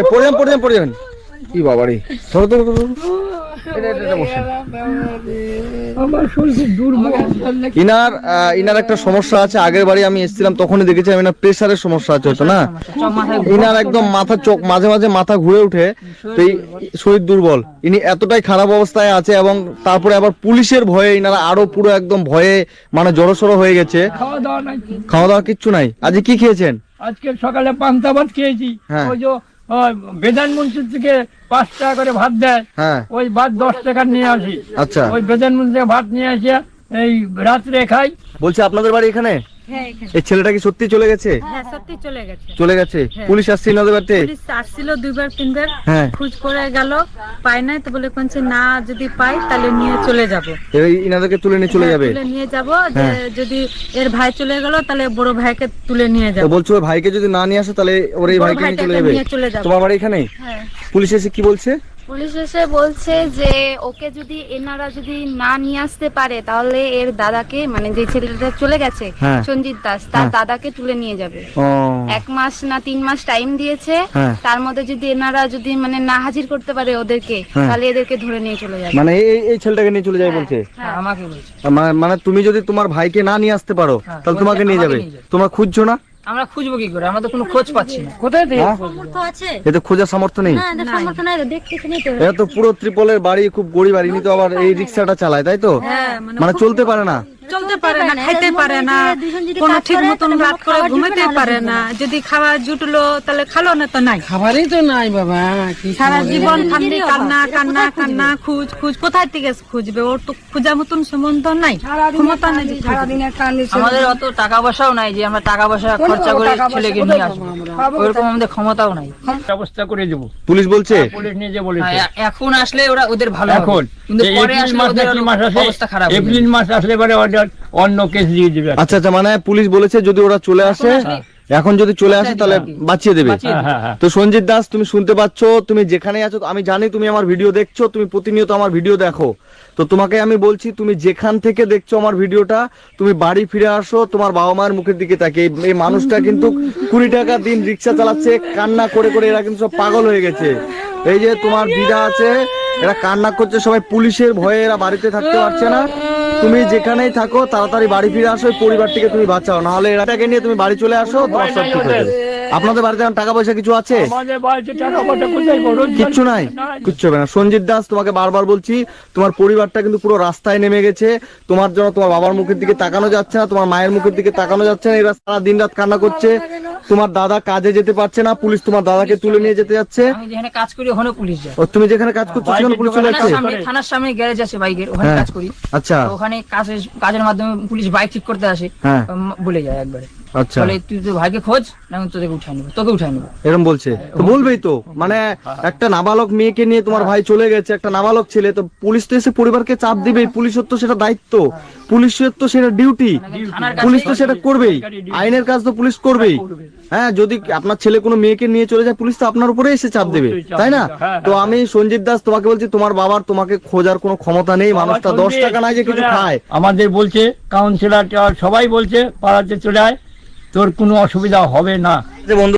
এই পড়ে যান পড়ে যান পড়ে যান। কি বাবারে। ধরো ধরো ধরো ধরো। এটা, এটা, এটা বসেন। আমার শরীর দুর্বল। ইনার ইনার একটা সমস্যা আছে। আগের বাড়ি আমি এসেছিলাম তখনই দেখেছিলাম ইনার প্রেসারের সমস্যা আছে হয়তো না? ইনার একদম মাথা চোখ মাঝে মাঝে মাথা ঘুরে ওঠে। তো এই শরীর দুর্বল। ইনি এতটাই খারাপ অবস্থায় আছে এবং তারপরে আবার পুলিশের ভয়ে ইনারা আরও পুরো একদম ভয়ে মানে জড়সড়ো হয়ে গেছে। খাওয়া দাওয়া খাওয়া দাওয়া কিচ্ছু নাই। আজকে কি খেয়েছেন? আজকে সকালে পান্তা ভাত খেয়েছি। হ্যাঁ। ওই যে বেদান মন্ত্রীর থেকে পাঁচ টাকা করে ভাত দেয়। হ্যাঁ। ওই ভাত দশ টাকা নিয়ে আসি। আচ্ছা। ওই বেদান মন্ত্রী থেকে ভাত নিয়ে আসে এই রাত্রে খাই। বলছি আপনাদের বাড়ি এখানে? এই ছেলেটা কি সত্যি চলে গেছে? হ্যাঁ সত্যি চলে গেছে। চলে গেছে? পুলিশ বাড়িতে আসছিল দুইবার তিনবার। হ্যাঁ। খোঁজ করে গেল পায় নাই তো বলে কোনছে না যদি পাই তাহলে নিয়ে চলে যাব। এই ইনাদেরকে তুলে নিয়ে চলে যাবে? তুলে নিয়ে যাব হ্যাঁ। যদি এর ভাই চলে গেল তাহলে বড় ভাইকে তুলে নিয়ে যাব। বলছো ভাইকে যদি না নিয়ে আসে তাহলে ওর এই ভাইকে নিয়ে চলে যাবে। তোমার বাড়ি এখানে? হ্যাঁ। পুলিশ এসে কি বলছে? পুলিশ এসে বলছে যে ওকে যদি এনারা যদি না নিয়ে আসতে পারে তাহলে এর দাদাকে মানে যে ছেলেটা চলে গেছে হ্যাঁ। সঞ্জিত দাস তার হ্যাঁ। দাদাকে তুলে নিয়ে যাবে ও এক মাস না তিন মাস টাইম দিয়েছে হ্যাঁ। তার মধ্যে যদি এনারা যদি মানে না হাজির করতে পারে ওদেরকে হ্যাঁ। তাহলে এদেরকে ধরে নিয়ে চলে যাবে মানে এই এই ছেলেটাকে নিয়ে চলে যাবে বলছে হ্যাঁ। আমাকে বলছে মা- মানে তুমি যদি তোমার ভাইকে না নিয়ে আসতে পারো হ্যাঁ, তাহলে তোমাকে আমাকে নিয়ে যাবে নিয়ে যাবে। তোমরা খুঁজছো না আমরা খুঁজবো কি করে? আমরা তো কোনো খোঁজ পাচ্ছি না। কোথায় থেকে সামর্থ্য আছে? এতে খোঁজার সামর্থ্য নেই। না এটা সামর্থ্য নাই দেখতেছি নি তো এটা তো পুরো ত্রিপলের বাড়ি খুব গরিব বাড়ি ইনি তো আবার এই রিক্সাটা চালায় তাই তো? হ্যাঁ মানে মানে চলতে পারে না। চলতে পারে না খাইতে পারে না কোনো ঠিক মতন রাত করে ঘুমাতে পারে না যদি খাওয়া জুটলো তাহলে খালো না তো নাই। খাবারই তো নাই বাবা সারা জীবন খালি কান্না কান্না কান্না খুঁজ খুঁজ কোথায় থেকে খুঁজবে? ওর তো খোঁজা মতন সম্বন্ধ নাই ক্ষমতা নাই আমাদের অত টাকা পয়সাও নাই যে আমরা টাকা পয়সা খরচা করে ছেলেকে নিয়ে আসব? ওরকম আমাদের ক্ষমতাও নাই। ব্যবস্থা করে দেবো। পুলিশ বলছে? পুলিশ নিয়ে যে বলেছে। হ্যাঁ, এখন আসলে ওরা ওদের ভালো এখন কিন্তু পরে আসলে ওদের অবস্থা খারাপ এপ্রিল মাস আসলে পরে অন্য কেস দিয়ে দেবে আচ্ছা আচ্ছা মানে পুলিশ বলেছে যদি ওরা চলে আসে এখন যদি চলে আসে তাহলে বাঁচিয়ে দেবে। হ্যাঁ হ্যাঁ হ্যাঁ। তো সঞ্জিত দাস তুমি শুনতে পাচ্ছ তুমি যেখানে আছো আমি জানি তুমি আমার ভিডিও দেখছ তুমি প্রতিনিয়ত আমার ভিডিও দেখো। তো তোমাকে আমি বলছি তুমি যেখান থেকে দেখছ আমার ভিডিওটা তুমি বাড়ি ফিরে আসো তোমার বাবা মায়ের মুখের দিকে তাকে এই- এই মানুষটা কিন্তু কুড়ি টাকা দিন রিক্সা চালাচ্ছে কান্না করে করে এরা কিন্তু সব পাগল হয়ে গেছে। এই যে তোমার দিদা আছে এরা কান্না করছে সবাই পুলিশের ভয়ে এরা বাড়িতে থাকতে পারছে না। তুমি যেখানেই থাকো তাড়াতাড়ি বাড়ি ফিরে আসো পরিবারটিকে তুমি বাঁচাও। নাহলে এরাটাকে নিয়ে তুমি বাড়ি চলে আসো তোমার সব ঠিক হয়ে যাবে। আপনাদের বাড়িতে এখন টাকা পয়সা কিছু আছে? কিচ্ছু নাই? কিচ্ছু হবে না। সঞ্জিত দাস তোমাকে বারবার বলছি তোমার পরিবারটা কিন্তু পুরো রাস্তায় নেমে গেছে। তোমার জন্য তোমার বাবার মুখের দিকে তাকানো যাচ্ছে না তোমার মায়ের মুখের দিকে তাকানো যাচ্ছে না। এরা সারা দিন রাত কান্না করছে। তোমার দাদা কাজে যেতে পারছে না পুলিশ তোমার দাদাকে তুলে নিয়ে যেতে যাচ্ছে। আমি যেখানে কাজ করি ওখানে পুলিশ যায়। ও তুমি যেখানে কাজ করছ সেখানে পুলিশ চলে থানার যাচ্ছে? সামনে থানার সামনে গ্যারেজ আছে বাইকের ওখানে হ্যাঁ। কাজ করি। আচ্ছা। ওখানে কাজের কাজের মাধ্যমে পুলিশ বাইক ঠিক করতে আসে হ্যাঁ। বলে যায় একবারে। আচ্ছা। বলে তুই তো ভাইকে খোঁজ না তোদেরকে উঠাই নেব তোকে উঠাই নেব। এরকম বলছে। তো বলবেই তো মানে একটা নাবালক মেয়েকে নিয়ে তোমার ভাই চলে গেছে একটা নাবালক ছেলে তো পুলিশ তো এসে পরিবারকে চাপ দিবেই পুলিশের তো সেটা দায়িত্ব। পুলিশের তো সেটা ডিউটি পুলিশ তো সেটা করবেই আইনের কাজ তো পুলিশ করবেই। হ্যাঁ যদি আপনার ছেলে কোনো মেয়েকে নিয়ে চলে যায় পুলিশ তো আপনার উপরে এসে চাপ দেবে তাই না? হ্যাঁ, তো আমি সঞ্জিত দাস তোমাকে বলছি তোমার বাবার তোমাকে খোঁজার কোনো ক্ষমতা নেই মানুষটা দশ টাকা নাই যে কিছু। খায়। আমাদের বলছে কাউন্সিলর সবাই বলছে পাড়াতে চলে আয়। তোর কোনো অসুবিধা হবে না। বন্ধু